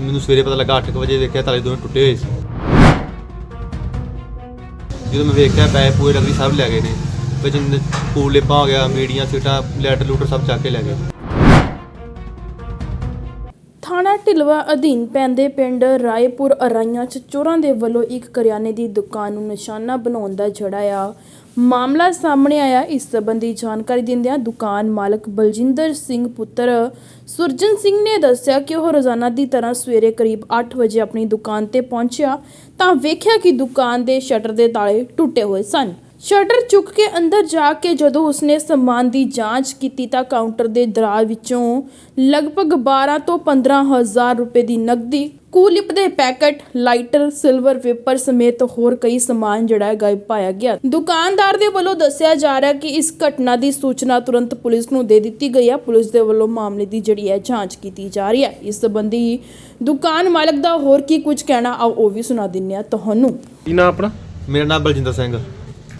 ਮੈਨੂੰ ਸਵੇਰੇ ਪਤਾ ਲੱਗਾ 8:00 ਵਜੇ ਦੇਖਿਆ ਤਾਲੇ ਦੋਵੇਂ ਟੁੱਟੇ ਹੋਏ ਸੀ। ਜਦੋਂ ਮੈਂ ਵੇਖਿਆ ਪੈਸੇ ਪੂਰੇ ਰਗੜੀ ਸਭ ਲੈ ਗਏ ਨੇ, ਵਿੱਚ ਕੂਲ ਲਿਪਾਂ ਹੋ ਗਿਆ, ਮੀਡੀਆਂ, ਸੀਟਾਂ, ਲੈਟਰ ਲੂਟਰ ਸਭ ਚੱਕ ਕੇ ਲੈ ਗਏ। ਥਾਣਾ ਢਿਲਵਾ ਅਧੀਨ ਪੈਂਦੇ ਪਿੰਡ ਰਾਏਪੁਰ ਅਰਾਈਆਂ 'ਚ ਚੋਰਾਂ ਦੇ ਵੱਲੋਂ ਇੱਕ ਕਰਿਆਨੇ ਦੀ ਦੁਕਾਨ ਨੂੰ ਨਿਸ਼ਾਨਾ ਬਣਾਉਣ ਦਾ ਜੜਾਇਆ ਮਾਮਲਾ ਸਾਹਮਣੇ ਆਇਆ। ਇਸ ਸਬੰਧੀ ਜਾਣਕਾਰੀ ਦਿੰਦਿਆਂ ਦੁਕਾਨ ਮਾਲਕ ਬਲਜਿੰਦਰ ਸਿੰਘ ਪੁੱਤਰ ਸੁਰਜਨ ਸਿੰਘ ਨੇ ਦੱਸਿਆ ਕਿ ਉਹ ਰੋਜ਼ਾਨਾ ਦੀ ਤਰ੍ਹਾਂ ਸਵੇਰੇ ਕਰੀਬ 8 ਵਜੇ ਆਪਣੀ ਦੁਕਾਨ ਤੇ ਪਹੁੰਚਿਆ ਤਾਂ ਵੇਖਿਆ ਕਿ ਦੁਕਾਨ ਦੇ ਸ਼ਟਰ ਦੇ ਤਾਲੇ ਟੁੱਟੇ ਹੋਏ ਸਨ। ਸ਼ਟਰ ਚੁੱਕ ਕੇ ਅੰਦਰ ਜਾ ਕੇ ਜਦੋਂ ਉਸਨੇ ਸਮਾਨ ਦੀ ਜਾਂਚ ਕੀਤੀ ਤਾਂ ਕਾਊਂਟਰ ਦੇ ਦਰਾਜ਼ ਵਿੱਚੋਂ ਲਗਭਗ 12 ਤੋਂ 15 ਹਜ਼ਾਰ ਰੁਪਏ ਦੀ ਨਕਦੀ ਕੂਲਿਪ ਦੇ ਪੈਕਟ ਲਾਈਟਰ ਸਿਲਵਰ ਵੇਪਰ ਸਮੇਤ ਹੋਰ ਕਈ ਸਮਾਨ ਜਿਹੜਾ ਹੈ ਗਾਇਬ ਪਾਇਆ ਗਿਆ। ਦੁਕਾਨਦਾਰ ਦੇ ਵੱਲੋਂ ਦੱਸਿਆ ਜਾ ਰਿਹਾ ਕਿ ਇਸ ਘਟਨਾ ਦੀ ਸੂਚਨਾ ਤੁਰੰਤ ਪੁਲਿਸ ਨੂੰ ਦੇ ਦਿੱਤੀ ਗਈ ਹੈ। ਪੁਲਿਸ ਦੇ ਵੱਲੋਂ ਮਾਮਲੇ ਦੀ ਜਿਹੜੀ ਹੈ ਜਾਂਚ ਕੀਤੀ ਜਾ ਰਹੀ ਹੈ। ਇਸ ਸੰਬੰਧੀ ਦੁਕਾਨ ਮਾਲਕ ਦਾ ਹੋਰ ਕੀ ਕੁਝ ਕਹਿਣਾ ਆਓ ਉਹ ਵੀ ਸੁਣਾ ਦਿੰਨੇ ਆ ਤੁਹਾਨੂੰ। ਕੀ ਨਾਂ ਆਪਣਾ? ਮੇਰਾ ਨਾਮ ਬਲਜਿੰਦਰ ਸਿੰਘ।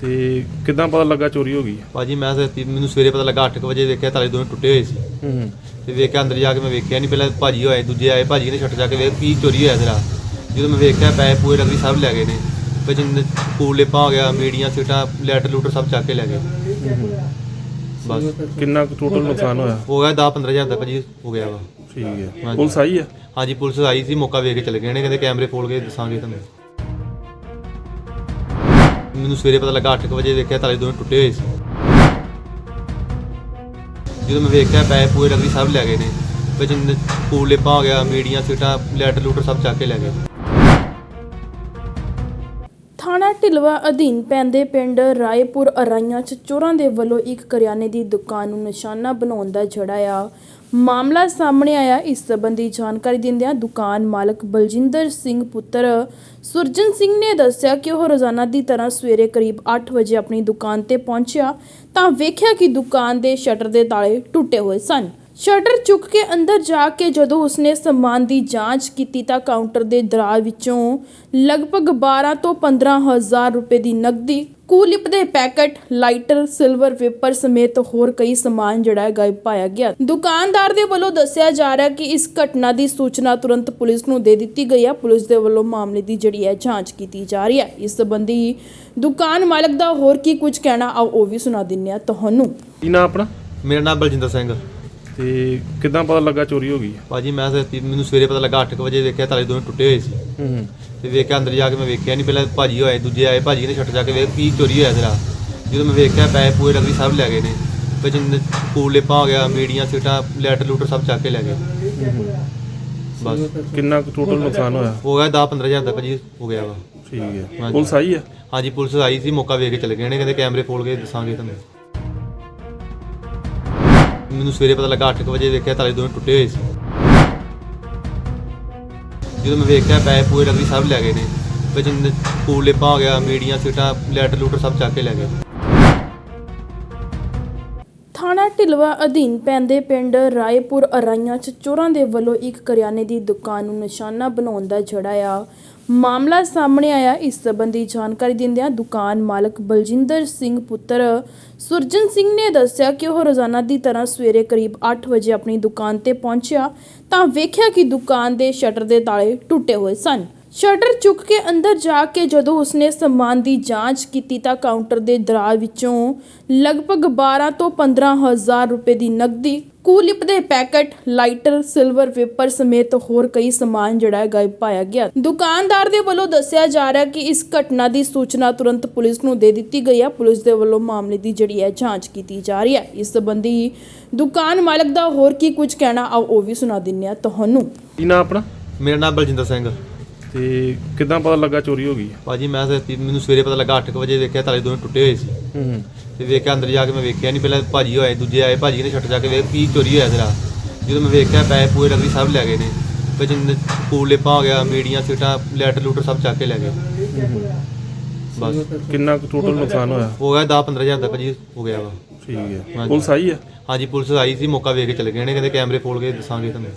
ਤੇ ਕਿਦਾਂ ਪਤਾ ਲੱਗਾ ਚੋਰੀ ਹੋ ਗਈ? ਹੈ ਭਾਜੀ ਮੈਂ ਸੱਤੀ ਮੈਨੂੰ ਸਵੇਰੇ ਪਤਾ ਲੱਗਾ 8:00 ਵਜੇ ਦੇਖਿਆ ਤਾਲੇ ਦੋਵੇਂ ਟੁੱਟੇ ਹੋਏ ਸੀ। ਹੂੰ ਤੇ ਵੇਖਿਆ ਅੰਦਰ ਜਾ ਕੇ ਮੈਂ ਵੇਖਿਆ ਨਹੀਂ ਪਹਿਲਾਂ ਭਾਜੀ ਹੋਏ ਦੂਜੇ ਆਏ ਭਾਜੀ ਨੇ ਛੱਟ ਜਾ ਕੇ ਵੇਖ ਕੀ ਚੋਰੀ ਹੋਇਆ ਤੇਰਾ। ਜਦੋਂ ਮੈਂ ਵੇਖਿਆ ਪੈਸੇ ਪੂਰੇ ਰਗੜੀ ਸਭ ਲੈ ਗਏ ਨੇ। ਵਿੱਚ ਕੂਲ ਹੋ ਗਿਆ ਮੀਡੀਆਂ ਸੀਟਾਂ ਲੈਟਰ ਲੂਟਰ ਸਭ ਚੱਕ ਕੇ ਲੈ ਗਏ। ਬਸ। ਕਿੰਨਾ ਕੁ ਟੋਟਲ ਨੁਕਸਾਨ ਹੋਇਆ? ਹੋ ਗਿਆ 10 15000 ਦਾ ਭਾਜੀ ਹੋ ਗਿਆ ਵਾ। ਠੀਕ ਹੈ। ਪੁਲਿਸ ਆਈ ਹੈ? ਹਾਂਜੀ ਪੁਲਿਸ ਆਈ ਸੀ ਮੌਕਾ ਵੇਖ ਕੇ ਚਲੇ ਗਏ ਨੇ ਕਹਿੰਦੇ ਕੈਮਰੇ ਫੋਲ ਕੇ ਦੱਸਾਂਗੇ ਤੁਹਾਨੂੰ। ਮੈਨੂੰ ਸਵੇਰੇ ਪਤਾ ਲੱਗਾ 8:00 ਵਜੇ ਦੇਖਿਆ ਤਾਲੇ ਦੋਵੇਂ ਟੁੱਟੇ ਹੋਏ ਸੀ। ਜਦੋਂ ਮੈਂ ਵੇਖਿਆ ਪੈਸੇ ਪੂਰੇ ਰਗੜੀ ਸਭ ਲੈ ਗਏ ਨੇ, ਵਿੱਚ ਕੂਲ ਲਿਪਾਂ ਹੋ ਗਿਆ, ਮੀਡੀਆਂ ਸੀਟਾਂ, ਲੈਟਰ ਲੂਟਰ ਸਭ ਚੱਕ ਕੇ ਲੈ ਗਏ। ਥਾਣਾ ਢਿਲਵਾ ਅਧੀਨ ਪੈਂਦੇ ਪਿੰਡ ਰਾਏਪੁਰ ਅਰਾਈਆਂ 'ਚ ਚੋਰਾਂ ਦੇ ਵੱਲੋਂ ਇੱਕ ਕਰਿਆਨੇ ਦੀ ਦੁਕਾਨ ਨੂੰ ਨਿਸ਼ਾਨਾ ਬਣਾਉਣ ਦਾ ਜੜਾਇਆ ਮਾਮਲਾ ਸਾਹਮਣੇ ਆਇਆ। ਇਸ ਸੰਬੰਧੀ ਜਾਣਕਾਰੀ ਦਿੰਦਿਆਂ ਦੁਕਾਨ ਮਾਲਕ ਬਲਜਿੰਦਰ ਸਿੰਘ ਪੁੱਤਰ ਸੁਰਜਨ ਸਿੰਘ ਨੇ ਦੱਸਿਆ ਕਿ ਉਹ ਰੋਜ਼ਾਨਾ ਦੀ ਤਰ੍ਹਾਂ ਸਵੇਰੇ ਕਰੀਬ 8 ਵਜੇ ਆਪਣੀ ਦੁਕਾਨ ਤੇ ਪਹੁੰਚਿਆ ਤਾਂ ਵੇਖਿਆ ਕਿ ਦੁਕਾਨ ਦੇ ਸ਼ਟਰ ਦੇ ਤਾਲੇ ਟੁੱਟੇ ਹੋਏ ਸਨ। ਸ਼ਟਰ ਚੁੱਕ ਕੇ ਅੰਦਰ ਜਾ ਕੇ ਜਦੋਂ ਉਸਨੇ ਸਮਾਨ ਦੀ ਜਾਂਚ ਕੀਤੀ ਤਾਂ ਕਾਊਂਟਰ ਦੇ ਦਰਾਜ਼ ਵਿੱਚੋਂ ਲਗਭਗ 12 ਤੋਂ 15 ਹਜ਼ਾਰ ਰੁਪਏ ਦੀ ਨਕਦੀ ਕੂਲਿਪ ਦੇ ਪੈਕਟ ਲਾਈਟਰ ਸਿਲਵਰ ਵੇਪਰ ਸਮੇਤ ਹੋਰ ਕਈ ਸਮਾਨ ਜਿਹੜਾ ਹੈ ਗਾਇਬ ਪਾਇਆ ਗਿਆ। ਦੁਕਾਨਦਾਰ ਦੇ ਵੱਲੋਂ ਦੱਸਿਆ ਜਾ ਰਿਹਾ ਕਿ ਇਸ ਘਟਨਾ ਦੀ ਸੂਚਨਾ ਤੁਰੰਤ ਪੁਲਿਸ ਨੂੰ ਦੇ ਦਿੱਤੀ ਗਈ ਹੈ। ਪੁਲਿਸ ਦੇ ਵੱਲੋਂ ਮਾਮਲੇ ਦੀ ਜਿਹੜੀ ਹੈ ਜਾਂਚ ਕੀਤੀ ਜਾ ਰਹੀ ਹੈ। ਇਸ ਸੰਬੰਧੀ ਦੁਕਾਨ ਮਾਲਕ ਦਾ ਹੋਰ ਕੀ ਕੁਝ ਕਹਿਣਾ ਆਓ ਉਹ ਵੀ ਸੁਣਾ ਦਿੰਨੇ ਆ ਤੁਹਾਨੂੰ। ਕੀ ਨਾਂ ਆਪਣਾ? ਮੇਰਾ ਨਾਮ ਬਲਜਿੰਦਰ ਸਿੰਘ। ਤੇ ਕਿਦਾਂ ਪਤਾ ਲੱਗਾ ਚੋਰੀ ਹੋ ਗਈ? ਹੈ ਭਾਜੀ ਮੈਂ ਸੱਤੀ ਮੈਨੂੰ ਸਵੇਰੇ ਪਤਾ ਲੱਗਾ 8:00 ਵਜੇ ਦੇਖਿਆ ਤਾਲੇ ਦੋਵੇਂ ਟੁੱਟੇ ਹੋਏ ਸੀ। ਹੂੰ ਤੇ ਵੇਖਿਆ ਅੰਦਰ ਜਾ ਕੇ ਮੈਂ ਵੇਖਿਆ ਨਹੀਂ ਪਹਿਲਾਂ ਭਾਜੀ ਹੋਏ ਦੂਜੇ ਆਏ ਭਾਜੀ ਨੇ ਛੱਟ ਜਾ ਕੇ ਵੇਖ ਕੀ ਚੋਰੀ ਹੋਇਆ ਤੇਰਾ। ਜਦੋਂ ਮੈਂ ਵੇਖਿਆ ਪੈਸੇ ਪੂਰੇ ਰਗੜੀ ਸਭ ਲੈ ਗਏ ਨੇ। ਵਿੱਚ ਕੂਲ ਹੋ ਗਿਆ ਮੀਡੀਆਂ ਸੀਟਾਂ ਲੈਟਰ ਲੂਟਰ ਸਭ ਚੱਕ ਕੇ ਲੈ ਗਏ। ਬਸ। ਕਿੰਨਾ ਕੁ ਟੋਟਲ ਨੁਕਸਾਨ ਹੋਇਆ? ਹੋ ਗਿਆ 10 15000 ਦਾ ਭਾਜੀ ਹੋ ਗਿਆ ਵਾ। ਠੀਕ ਹੈ। ਪੁਲਿਸ ਆਈ ਹੈ? ਹਾਂਜੀ ਪੁਲਿਸ ਆਈ ਸੀ ਮੌਕਾ ਵੇਖ ਕੇ ਚਲੇ ਗਏ ਨੇ ਕਹਿੰਦੇ ਕੈਮਰੇ ਫੋਲ ਕੇ ਦੱਸਾਂਗੇ ਤੁਹਾਨੂੰ। ਮੈਨੂੰ ਸਵੇਰੇ ਪਤਾ ਲੱਗਾ 8:00 ਵਜੇ ਦੇਖਿਆ ਤਾਲੇ ਦੋਵੇਂ ਟੁੱਟੇ ਹੋਏ ਸੀ। ਜਦੋਂ ਮੈਂ ਵੇਖਿਆ ਪੈਸੇ ਪੂਰੇ ਰਗੜੀ ਸਭ ਲੈ ਗਏ ਨੇ, ਵਿੱਚ ਕੂਲ ਲਿਪਾਂ ਹੋ ਗਿਆ, ਮੀਡੀਆਂ, ਸੀਟਾਂ, ਲੈਟਰ ਲੂਟਰ ਸਭ ਚੱਕ ਕੇ ਲੈ ਗਏ। ਥਾਣਾ ਢਿਲਵਾ ਅਧੀਨ ਪੈਂਦੇ ਪਿੰਡ ਰਾਏਪੁਰ ਅਰਾਈਆਂ 'ਚ ਚੋਰਾਂ ਦੇ ਵੱਲੋਂ ਇੱਕ ਕਰਿਆਨੇ ਦੀ ਦੁਕਾਨ ਨੂੰ ਨਿਸ਼ਾਨਾ ਬਣਾਉਣ ਦਾ ਜੜਾਇਆ ਮਾਮਲਾ ਸਾਹਮਣੇ ਆਇਆ। ਇਸ ਸੰਬੰਧੀ ਜਾਣਕਾਰੀ ਦਿੰਦਿਆਂ ਦੁਕਾਨ ਮਾਲਕ ਬਲਜਿੰਦਰ ਸਿੰਘ ਪੁੱਤਰ ਸੁਰਜਨ ਸਿੰਘ ਨੇ ਦੱਸਿਆ ਕਿ ਉਹ ਰੋਜ਼ਾਨਾ ਦੀ ਤਰ੍ਹਾਂ ਸਵੇਰੇ ਕਰੀਬ 8 ਵਜੇ ਆਪਣੀ ਦੁਕਾਨ ਤੇ ਪਹੁੰਚਿਆ ਤਾਂ ਵੇਖਿਆ ਕਿ ਦੁਕਾਨ ਦੇ ਸ਼ਟਰ ਦੇ ਤਾਲੇ ਟੁੱਟੇ ਹੋਏ ਸਨ। ਸ਼ਟਰ ਚੁੱਕ ਕੇ ਅੰਦਰ ਜਾ ਕੇ ਜਦੋਂ ਉਸਨੇ ਸਮਾਨ ਦੀ ਜਾਂਚ ਕੀਤੀ ਤਾਂ ਕਾਊਂਟਰ ਦੇ ਦਰਾਜ਼ ਵਿੱਚੋਂ ਲਗਭਗ 12 ਤੋਂ 15 ਹਜ਼ਾਰ ਰੁਪਏ ਦੀ ਨਕਦੀ ਕੂਲਿਪ ਦੇ ਪੈਕਟ ਲਾਈਟਰ ਸਿਲਵਰ ਵੇਪਰ ਸਮੇਤ ਹੋਰ ਕਈ ਸਮਾਨ ਜਿਹੜਾ ਹੈ ਗਾਇਬ ਪਾਇਆ ਗਿਆ। ਦੁਕਾਨਦਾਰ ਦੇ ਵੱਲੋਂ ਦੱਸਿਆ ਜਾ ਰਿਹਾ ਕਿ ਇਸ ਘਟਨਾ ਦੀ ਸੂਚਨਾ ਤੁਰੰਤ ਪੁਲਿਸ ਨੂੰ ਦੇ ਦਿੱਤੀ ਗਈ ਹੈ। ਪੁਲਿਸ ਦੇ ਵੱਲੋਂ ਮਾਮਲੇ ਦੀ ਜਿਹੜੀ ਹੈ ਜਾਂਚ ਕੀਤੀ ਜਾ ਰਹੀ ਹੈ। ਇਸ ਸੰਬੰਧੀ ਦੁਕਾਨ ਮਾਲਕ ਦਾ ਹੋਰ ਕੀ ਕੁਝ ਕਹਿਣਾ ਆਓ ਉਹ ਵੀ ਸੁਣਾ ਦਿੰਨੇ ਆ ਤੁਹਾਨੂੰ। ਕੀ ਨਾਂ ਆਪਣਾ? ਮੇਰਾ ਨਾਮ ਬਲਜਿੰਦਰ ਸਿੰਘ। ਤੇ ਕਿਦਾਂ ਪਤਾ ਲੱਗਾ ਚੋਰੀ ਹੋ ਗਈ? ਹੈ ਭਾਜੀ ਮੈਂ ਸੱਤੀ ਮੈਨੂੰ ਸਵੇਰੇ ਪਤਾ ਲੱਗਾ 8:00 ਵਜੇ ਦੇਖਿਆ ਤਾਲੇ ਦੋਵੇਂ ਟੁੱਟੇ ਹੋਏ ਸੀ। ਹੂੰ ਤੇ ਵੇਖਿਆ ਅੰਦਰ ਜਾ ਕੇ ਮੈਂ ਵੇਖਿਆ ਨਹੀਂ ਪਹਿਲਾਂ ਭਾਜੀ ਹੋਏ ਦੂਜੇ ਆਏ ਭਾਜੀ ਨੇ ਛੱਟ ਜਾ ਕੇ ਵੇਖ ਕੀ ਚੋਰੀ ਹੋਇਆ ਤੇਰਾ ਜਦੋਂ ਮੈਂ ਵੇਖਿਆ ਪੈਸੇ ਪੂਰੇ ਰਗੜੀ ਸਭ ਲੈ ਗਏ ਨੇ। ਵਿੱਚ ਕੂਲ ਹੋ ਗਿਆ ਮੀਡੀਆਂ ਸੀਟਾਂ ਲੈਟਰ ਲੂਟਰ ਸਭ ਚੱਕ ਕੇ ਲੈ ਗਏ। ਬਸ। ਕਿੰਨਾ ਕੁ ਟੋਟਲ ਨੁਕਸਾਨ ਹੋਇਆ? ਹੋ ਗਿਆ 10 15000 ਦਾ ਭਾਜੀ ਹੋ ਗਿਆ ਵਾ। ਠੀਕ ਹੈ। ਪੁਲਿਸ ਆਈ ਹੈ? ਹਾਂਜੀ ਪੁਲਿਸ ਆਈ ਸੀ ਮੌਕਾ ਵੇਖ ਕੇ ਚਲੇ ਗਏ ਨੇ ਕਹਿੰਦੇ ਕੈਮਰੇ ਫੋਲ ਕੇ ਦੱਸਾਂਗੇ ਤੁਹਾਨੂੰ।